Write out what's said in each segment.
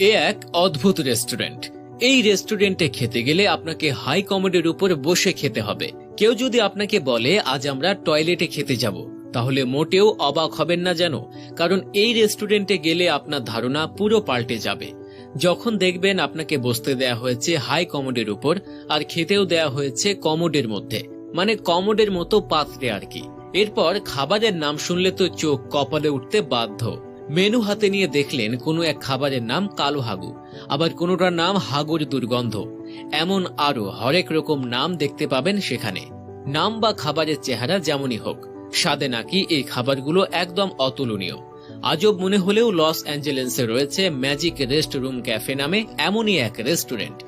এ এক অদ্ভুত রেস্টুরেন্ট এই রেস্টুরেন্টে খেতে গেলে আপনাকে হাই কমোডের উপর বসে খেতে হবে। কেউ যদি আপনাকে বলে, আজ আমরা টয়লেটে খেতে যাব, তাহলে মোটেও অবাক হবেন না যেন। কারণ এই রেস্টুরেন্টে গেলে আপনার ধারণা পুরো পাল্টে যাবে। যখন দেখবেন আপনাকে বসতে দেয়া হয়েছে হাই কমোডের উপর, আর খেতেও দেয়া হয়েছে কমোডের মধ্যে। মানে কমোডের মতো পাত্রে আর কি। এরপর খাবারের নাম শুনলে তো চোখ কপালে উঠতে বাধ্য। মেনু হাতে নিয়ে দেখলেন কোনো এক খাবারের নাম কালো হাগু, আবার কোনোটার নাম হাগুর দুর্গন্ধ। এমন আরও হরেক রকম নাম দেখতে পাবেন সেখানে। নাম বা খাবারের চেহারা যেমনই হোক, স্বাদে নাকি এই খাবারগুলো একদম অতুলনীয়। আজব মনে হলেও লস অ্যাঞ্জেলেন্সে রয়েছে ম্যাজিক রেস্ট রুম ক্যাফে নামে এমনই এক রেস্টুরেন্ট,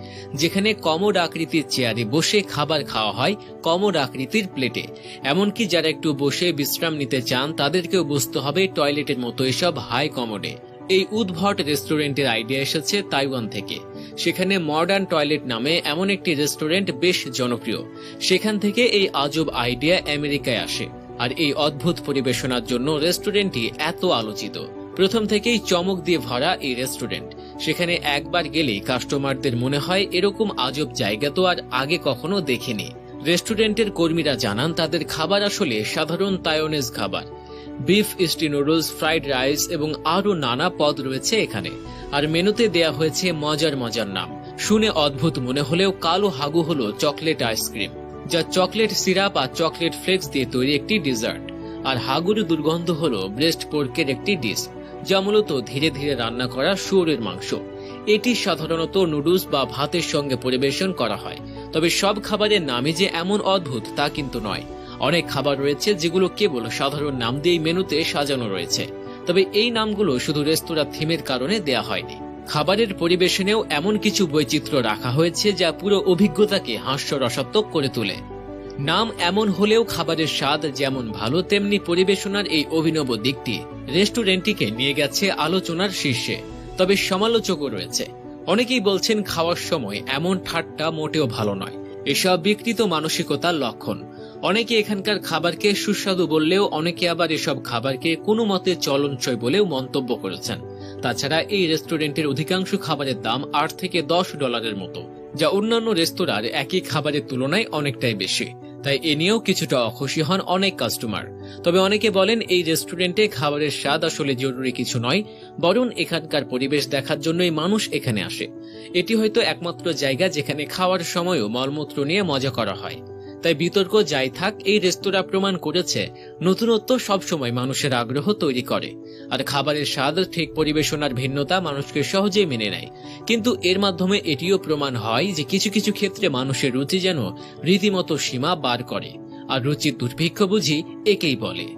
যেখানে কমোড আকৃতির চেয়ারে বসে খাবার খাওয়া হয় কমোড আকৃতির প্লেটে। এমনকি যারা একটু বসে বিশ্রাম নিতে চান, তাদেরকেও বুঝতে হবে টয়লেটের মতো এসব হাই কমোডে। এই উদ্ভট রেস্টুরেন্টের আইডিয়া এসেছে তাইওয়ান থেকে। সেখানে মডার্ন টয়লেট নামে এমন একটি রেস্টুরেন্ট বেশ জনপ্রিয়। সেখান থেকে এই আজব আইডিয়া আমেরিকায় আসে। আর এই অদ্ভুত পরিবেশনার জন্য রেস্টুরেন্টটি এত আলোচিত। প্রথম থেকেই চমক দিয়ে ভরা এই রেস্টুরেন্ট। সেখানে একবার গেলেই কাস্টমারদের মনে হয় এরকম আজব জায়গা তো আর আগে কখনো দেখেনি। রেস্টুরেন্টের কর্মীরা জানান তাদের খাবার আসলে সাধারণ তায়োনেজ খাবার। বিফ, স্টি নুডলস, ফ্রাইড রাইস এবং আরও নানা পদ রয়েছে এখানে। আর মেনুতে দেয়া হয়েছে মজার মজার নাম। শুনে অদ্ভুত মনে হলেও কালো হাগু হলো চকলেট আইসক্রিম। যা চকলেট সিরাপ আর চকলেট ফ্লেক্স দিয়ে তৈরি একটি ডিজার্ট। আর হাগুরি দুর্গন্ধ হল ব্রেস্ট পোর্কের একটি ডিশ, যা মূলত ধীরে ধীরে রান্না করা শুয়োরের মাংস। এটি সাধারণত নুডলস বা ভাতের সঙ্গে পরিবেশন করা হয়, তবে সব খাবারের নামই যে এমন অদ্ভুত তা কিন্তু নয়। অনেক খাবার রয়েছে যেগুলো কেবল সাধারণ নাম দিয়েই মেনুতে সাজানো রয়েছে, তবে এই নামগুলো শুধু রেস্তোরাঁ থিমের কারণে দেয়া হয়নি। খাবারের পরিবেশনেও এমন কিছু বৈচিত্র্য রাখা হয়েছে যা পুরো অভিজ্ঞতাকে হাস্যরসাত্মক করে তোলে। নাম এমন হলেও খাবারের স্বাদ যেমন ভালো, তেমনি পরিবেশনার এই অভিনব দিকটি রেস্টুরেন্টটিকে নিয়ে গেছে আলোচনার শীর্ষে। তবে সমালোচকও রয়েছে। অনেকেই বলছেন খাওয়ার সময় এমন ঠাট্টা মোটেও ভালো নয়। এসব বিকৃত মানসিকতার লক্ষণ। অনেকে এখানকার খাবারকে সুস্বাদু বললেও অনেকে আবার এসব খাবারকে কোনো মতে চলনচয় বলেও মন্তব্য করেছেন। তাছাড়া এই রেস্টুরেন্টের অধিকাংশ খাবারের দাম আট থেকে দশ ডলারের মতো, যা অন্যান্য রেস্তোরাঁর একই খাবারের তুলনায় অনেকটাই বেশি। তাই এ নিয়েও কিছুটা অখুশি হন অনেক কাস্টমার। তবে অনেকে বলেন এই রেস্টুরেন্টে খাবারের স্বাদ আসলে জরুরি কিছু নয়, বরং এখানকার পরিবেশ দেখার জন্যই মানুষ এখানে আসে। এটি হয়তো একমাত্র জায়গা যেখানে খাওয়ার সময়ও মলমূত্র নিয়ে মজা করা হয়। তাই বিতর্ক যাই থাক, এই রেস্তোরাঁ প্রমাণ করেছে নতুনত্ব সবসময় মানুষের আগ্রহ তৈরি করে। আর খাবারের স্বাদ, ঠিক পরিবেশনার ভিন্নতা মানুষকে সহজেই মেনে নেয়। কিন্তু এর মাধ্যমে এটিও প্রমাণ হয় যে কিছু কিছু ক্ষেত্রে মানুষের রুচি যেন রীতিমতো সীমা বার করে। আর রুচির দুর্ভিক্ষ বুঝি একেই বলে।